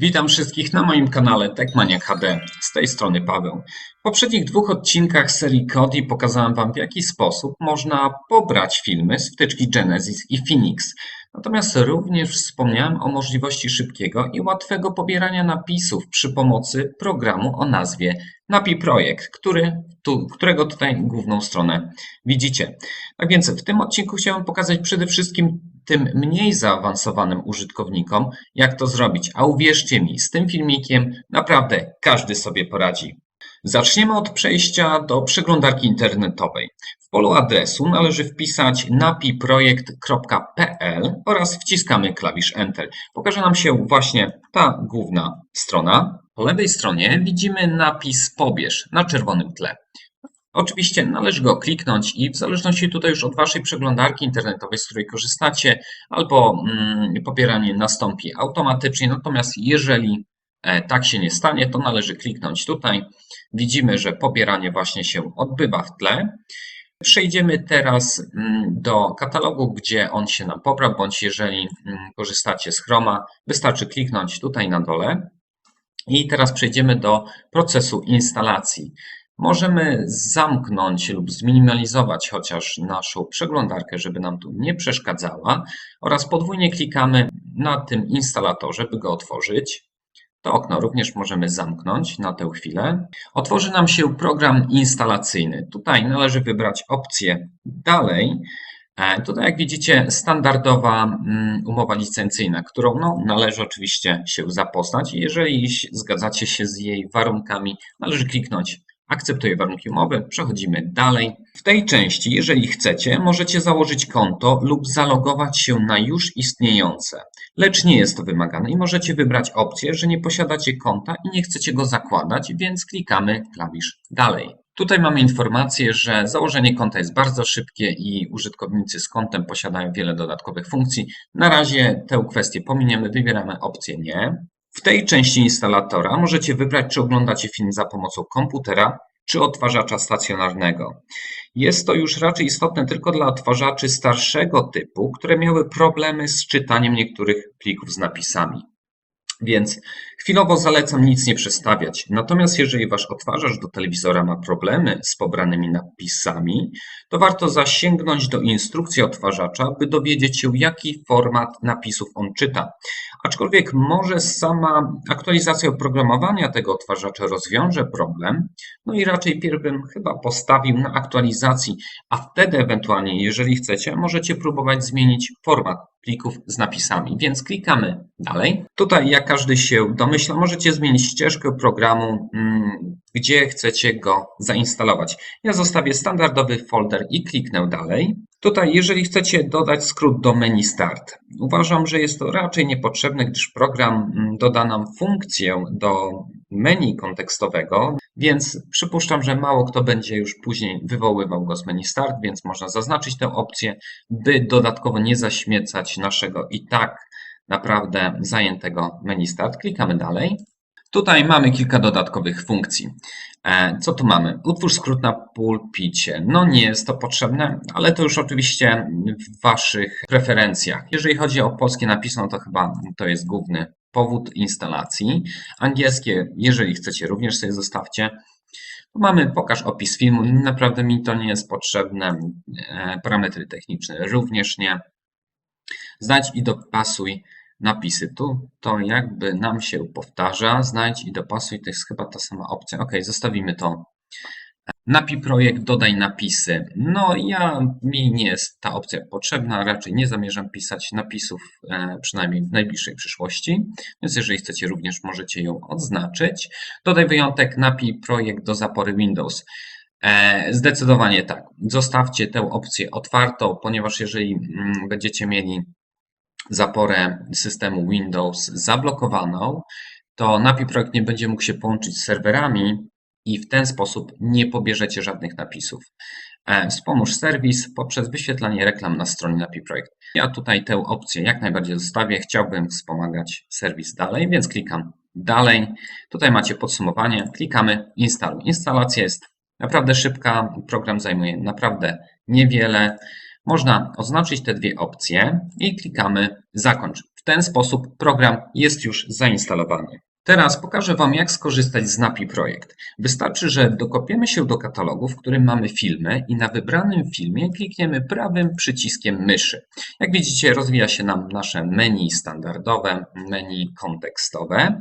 Witam wszystkich na moim kanale Techmaniak HD. Z tej strony Paweł. W poprzednich dwóch odcinkach serii Kodi pokazałem Wam w jaki sposób można pobrać filmy z wtyczki Genesis i Phoenix. Natomiast również wspomniałem o możliwości szybkiego i łatwego pobierania napisów przy pomocy programu o nazwie Napi Projekt, który, tu, którego tutaj główną stronę widzicie. Tak więc w tym odcinku chciałem pokazać przede wszystkim tym mniej zaawansowanym użytkownikom, jak to zrobić. A uwierzcie mi, z tym filmikiem naprawdę każdy sobie poradzi. Zaczniemy od przejścia do przeglądarki internetowej. W polu adresu należy wpisać napiprojekt.pl oraz wciskamy klawisz Enter. Pokaże nam się właśnie ta główna strona. Po lewej stronie widzimy napis Pobierz na czerwonym tle. Oczywiście należy go kliknąć i w zależności tutaj już od Waszej przeglądarki internetowej, z której korzystacie, albo mm, pobieranie nastąpi automatycznie. Natomiast jeżeli e, tak się nie stanie, to należy kliknąć tutaj. Widzimy, że pobieranie właśnie się odbywa w tle. Przejdziemy teraz mm, do katalogu, gdzie on się nam pobra, bądź jeżeli mm, korzystacie z Chroma, wystarczy kliknąć tutaj na dole. I teraz przejdziemy do procesu instalacji. Możemy zamknąć lub zminimalizować chociaż naszą przeglądarkę, żeby nam tu nie przeszkadzała oraz podwójnie klikamy na tym instalatorze, by go otworzyć. To okno również możemy zamknąć na tę chwilę. Otworzy nam się program instalacyjny. Tutaj należy wybrać opcję Dalej. E, tutaj, jak widzicie, standardowa mm, umowa licencyjna, którą no, należy oczywiście się zapoznać. Jeżeli zgadzacie się z jej warunkami, należy kliknąć Akceptuję warunki umowy, przechodzimy dalej. W tej części, jeżeli chcecie, możecie założyć konto lub zalogować się na już istniejące, lecz nie jest to wymagane i możecie wybrać opcję, że nie posiadacie konta i nie chcecie go zakładać, więc klikamy klawisz dalej. Tutaj mamy informację, że założenie konta jest bardzo szybkie i użytkownicy z kontem posiadają wiele dodatkowych funkcji. Na razie tę kwestię pominiemy, wybieramy opcję nie. W tej części instalatora możecie wybrać, czy oglądacie film za pomocą komputera, czy odtwarzacza stacjonarnego. Jest to już raczej istotne tylko dla odtwarzaczy starszego typu, które miały problemy z czytaniem niektórych plików z napisami. Więc chwilowo zalecam nic nie przestawiać. Natomiast jeżeli wasz odtwarzacz do telewizora ma problemy z pobranymi napisami, to warto zasięgnąć do instrukcji odtwarzacza, by dowiedzieć się, jaki format napisów on czyta. Aczkolwiek może sama aktualizacja oprogramowania tego odtwarzacza rozwiąże problem, no i raczej pierw bym chyba postawił na aktualizacji, a wtedy ewentualnie, jeżeli chcecie, możecie próbować zmienić format plików z napisami, więc klikamy dalej. Tutaj, jak każdy się domyśla, możecie zmienić ścieżkę programu, mm, gdzie chcecie go zainstalować. Ja zostawię standardowy folder i kliknę dalej. Tutaj, jeżeli chcecie dodać skrót do menu Start, uważam, że jest to raczej niepotrzebne, gdyż program mm, doda nam funkcję do menu kontekstowego, więc przypuszczam, że mało kto będzie już później wywoływał go z menu Start, więc można zaznaczyć tę opcję, by dodatkowo nie zaśmiecać naszego i tak naprawdę zajętego menu Start. Klikamy dalej. Tutaj mamy kilka dodatkowych funkcji. E, co tu mamy? Utwórz skrót na pulpicie. No nie jest to potrzebne, ale to już oczywiście w Waszych preferencjach. Jeżeli chodzi o polskie napisy, no to chyba to jest główny powód instalacji. Angielskie, jeżeli chcecie, również sobie zostawcie. Mamy pokaż opis filmu. Naprawdę mi to nie jest potrzebne. E, parametry techniczne również nie. Znajdź i dopasuj napisy. Tu to jakby nam się powtarza. Znajdź i dopasuj. To jest chyba ta sama opcja. Ok, zostawimy to. Napi projekt, dodaj napisy. No ja, mi nie jest ta opcja potrzebna, raczej nie zamierzam pisać napisów, e, przynajmniej w najbliższej przyszłości, więc jeżeli chcecie również możecie ją odznaczyć. Dodaj wyjątek napi projekt do zapory Windows. E, zdecydowanie tak. Zostawcie tę opcję otwartą, ponieważ jeżeli mm, będziecie mieli zaporę systemu Windows zablokowaną, to NAPI projekt nie będzie mógł się połączyć z serwerami i w ten sposób nie pobierzecie żadnych napisów. E, wspomóż serwis poprzez wyświetlanie reklam na stronie NAPI projekt. Ja tutaj tę opcję jak najbardziej zostawię. Chciałbym wspomagać serwis dalej, więc klikam dalej. Tutaj macie podsumowanie. Klikamy instaluj. Instalacja jest naprawdę szybka. Program zajmuje naprawdę niewiele. Można oznaczyć te dwie opcje i klikamy zakończ. W ten sposób program jest już zainstalowany. Teraz pokażę Wam, jak skorzystać z NAPI Projekt. Wystarczy, że dokopiemy się do katalogu, w którym mamy filmy i na wybranym filmie klikniemy prawym przyciskiem myszy. Jak widzicie, rozwija się nam nasze menu standardowe, menu kontekstowe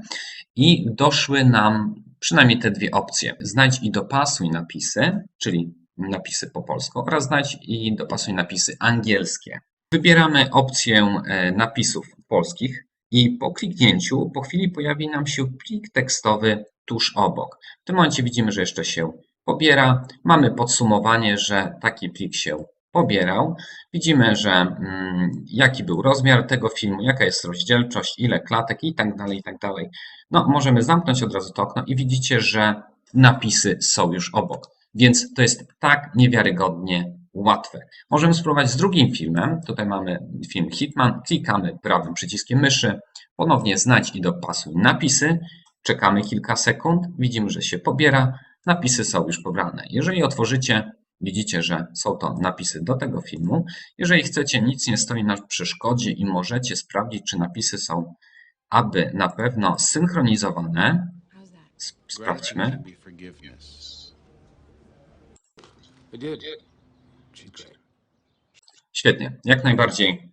i doszły nam przynajmniej te dwie opcje. Znajdź i dopasuj napisy, czyli napisy po polsku oraz znajdź i dopasuj napisy angielskie. Wybieramy opcję e, napisów polskich i po kliknięciu po chwili pojawi nam się plik tekstowy tuż obok. W tym momencie widzimy, że jeszcze się pobiera. Mamy podsumowanie, że taki plik się pobierał. Widzimy, że mm, jaki był rozmiar tego filmu, jaka jest rozdzielczość, ile klatek i tak dalej, i tak dalej. No, możemy zamknąć od razu to okno i widzicie, że napisy są już obok. Więc to jest tak niewiarygodnie łatwe. Możemy spróbować z drugim filmem. Tutaj mamy film Hitman. Klikamy prawym przyciskiem myszy. Ponownie znajdź i dopasuj napisy. Czekamy kilka sekund. Widzimy, że się pobiera. Napisy są już pobrane. Jeżeli otworzycie, widzicie, że są to napisy do tego filmu. Jeżeli chcecie, nic nie stoi na przeszkodzie i możecie sprawdzić, czy napisy są aby na pewno synchronizowane. Sprawdźmy. Świetnie, jak najbardziej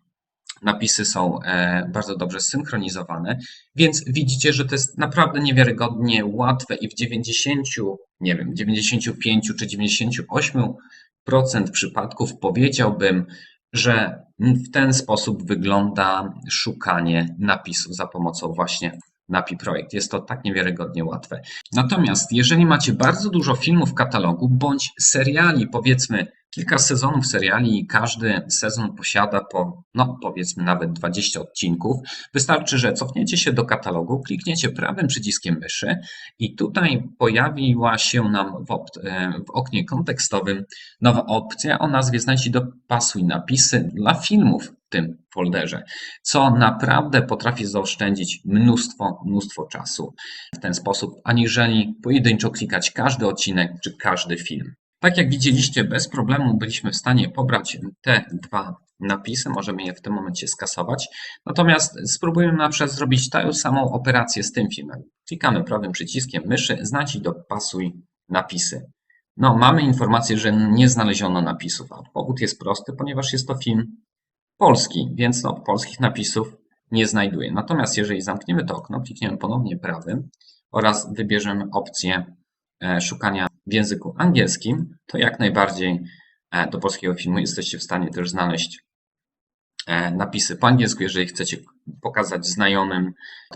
napisy są e, bardzo dobrze synchronizowane, więc widzicie, że to jest naprawdę niewiarygodnie łatwe i w 90, nie wiem, 95 czy 98% przypadków powiedziałbym, że w ten sposób wygląda szukanie napisów za pomocą właśnie NAPI Projekt. Jest to tak niewiarygodnie łatwe. Natomiast jeżeli macie bardzo dużo filmów w katalogu bądź seriali, powiedzmy kilka sezonów seriali i każdy sezon posiada po, no powiedzmy nawet 20 odcinków, wystarczy, że cofniecie się do katalogu, klikniecie prawym przyciskiem myszy i tutaj pojawiła się nam w, e, w oknie kontekstowym nowa opcja o nazwie znajdź i dopasuj napisy dla filmów w tym folderze, co naprawdę potrafi zaoszczędzić mnóstwo, mnóstwo czasu w ten sposób, aniżeli pojedynczo klikać każdy odcinek czy każdy film. Tak jak widzieliście, bez problemu byliśmy w stanie pobrać te dwa napisy, możemy je w tym momencie skasować. Natomiast spróbujmy na przykład zrobić tę samą operację z tym filmem. Klikamy prawym przyciskiem myszy, znajdź i dopasuj napisy. No, mamy informację, że nie znaleziono napisów, a powód jest prosty, ponieważ jest to film polski, więc no, polskich napisów nie znajduje. Natomiast jeżeli zamkniemy to okno, klikniemy ponownie prawym oraz wybierzemy opcję szukania w języku angielskim, to jak najbardziej e, do polskiego filmu jesteście w stanie też znaleźć e, napisy po angielsku, jeżeli chcecie pokazać znajomym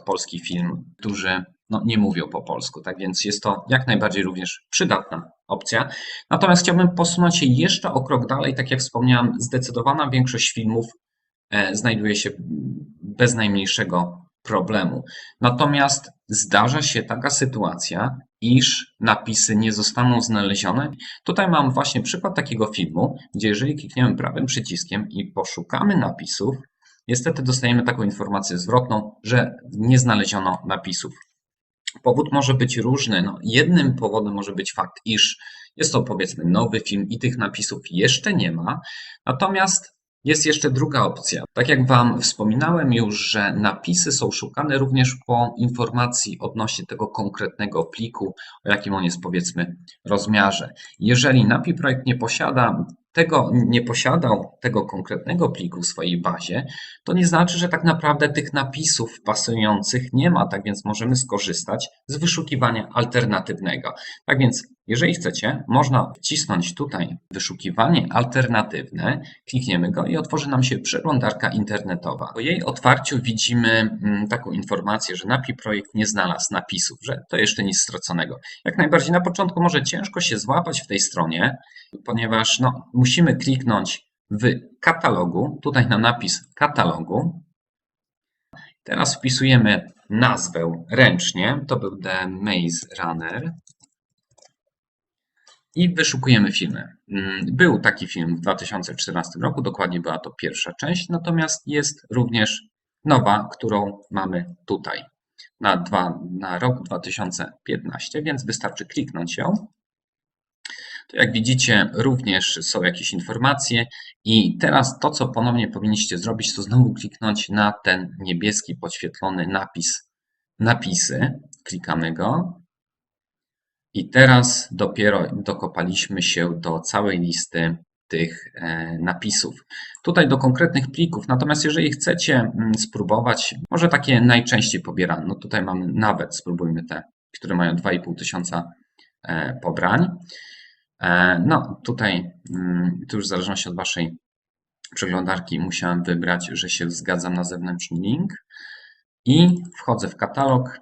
polski film, którzy no, nie mówią po polsku. Tak więc jest to jak najbardziej również przydatna opcja. Natomiast chciałbym posunąć się jeszcze o krok dalej. Tak jak wspomniałem, zdecydowana większość filmów e, znajduje się bez najmniejszego problemu. Natomiast zdarza się taka sytuacja, iż napisy nie zostaną znalezione. Tutaj mam właśnie przykład takiego filmu, gdzie jeżeli klikniemy prawym przyciskiem i poszukamy napisów, niestety dostajemy taką informację zwrotną, że nie znaleziono napisów. Powód może być różny. No, jednym powodem może być fakt, iż jest to powiedzmy nowy film i tych napisów jeszcze nie ma. Natomiast jest jeszcze druga opcja. Tak jak Wam wspominałem już, że napisy są szukane również po informacji odnośnie tego konkretnego pliku, o jakim on jest powiedzmy rozmiarze. Jeżeli NAPI projekt nie posiada tego, nie posiadał tego konkretnego pliku w swojej bazie, to nie znaczy, że tak naprawdę tych napisów pasujących nie ma, tak więc możemy skorzystać z wyszukiwania alternatywnego. Tak więc jeżeli chcecie, można wcisnąć tutaj wyszukiwanie alternatywne, klikniemy go i otworzy nam się przeglądarka internetowa. Po jej otwarciu widzimy mm, taką informację, że NAPI projekt nie znalazł napisów, że to jeszcze nic straconego. Jak najbardziej na początku może ciężko się złapać w tej stronie, ponieważ no, musimy kliknąć w katalogu, tutaj na napis katalogu. Teraz wpisujemy nazwę ręcznie, to był The Maze Runner i wyszukujemy filmy. Mm, był taki film w 2014 roku, dokładnie była to pierwsza część, natomiast jest również nowa, którą mamy tutaj na, dwa, na rok 2015, więc wystarczy kliknąć ją. Tu jak widzicie również są jakieś informacje i teraz to, co ponownie powinniście zrobić, to znowu kliknąć na ten niebieski podświetlony napis napisy. Klikamy go. I teraz dopiero dokopaliśmy się do całej listy tych e, napisów. Tutaj do konkretnych plików, natomiast jeżeli chcecie mm, spróbować, może takie najczęściej pobierane, no tutaj mamy nawet, spróbujmy te, które mają 2,5 tysiąca e, pobrań. E, No tutaj, mm, tu już w zależności od Waszej przeglądarki musiałem wybrać, że się zgadzam na zewnętrzny link i wchodzę w katalog,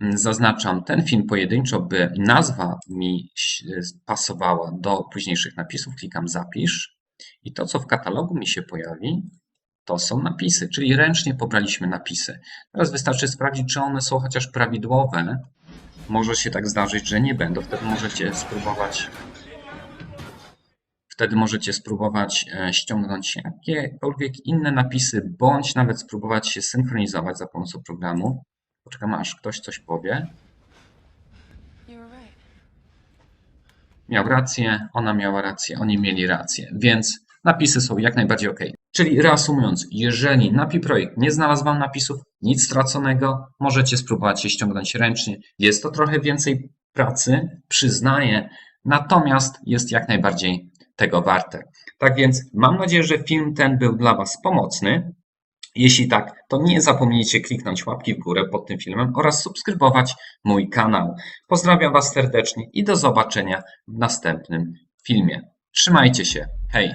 zaznaczam ten film pojedynczo, by nazwa mi pasowała do późniejszych napisów, klikam zapisz i to, co w katalogu mi się pojawi, to są napisy, czyli ręcznie pobraliśmy napisy. Teraz wystarczy sprawdzić, czy one są chociaż prawidłowe. Może się tak zdarzyć, że nie będą, wtedy możecie spróbować Wtedy możecie spróbować e, ściągnąć jakiekolwiek inne napisy, bądź nawet spróbować się synchronizować za pomocą programu. Poczekam aż ktoś coś powie. Miał rację, ona miała rację, oni mieli rację, więc napisy są jak najbardziej ok. Czyli reasumując, jeżeli Napi Projekt nie znalazł Wam napisów, nic straconego, możecie spróbować je ściągnąć ręcznie. Jest to trochę więcej pracy, przyznaję, natomiast jest jak najbardziej tego warte. Tak więc mam nadzieję, że film ten był dla Was pomocny. Jeśli tak, to nie zapomnijcie kliknąć łapki w górę pod tym filmem oraz subskrybować mój kanał. Pozdrawiam Was serdecznie i do zobaczenia w następnym filmie. Trzymajcie się. Hej!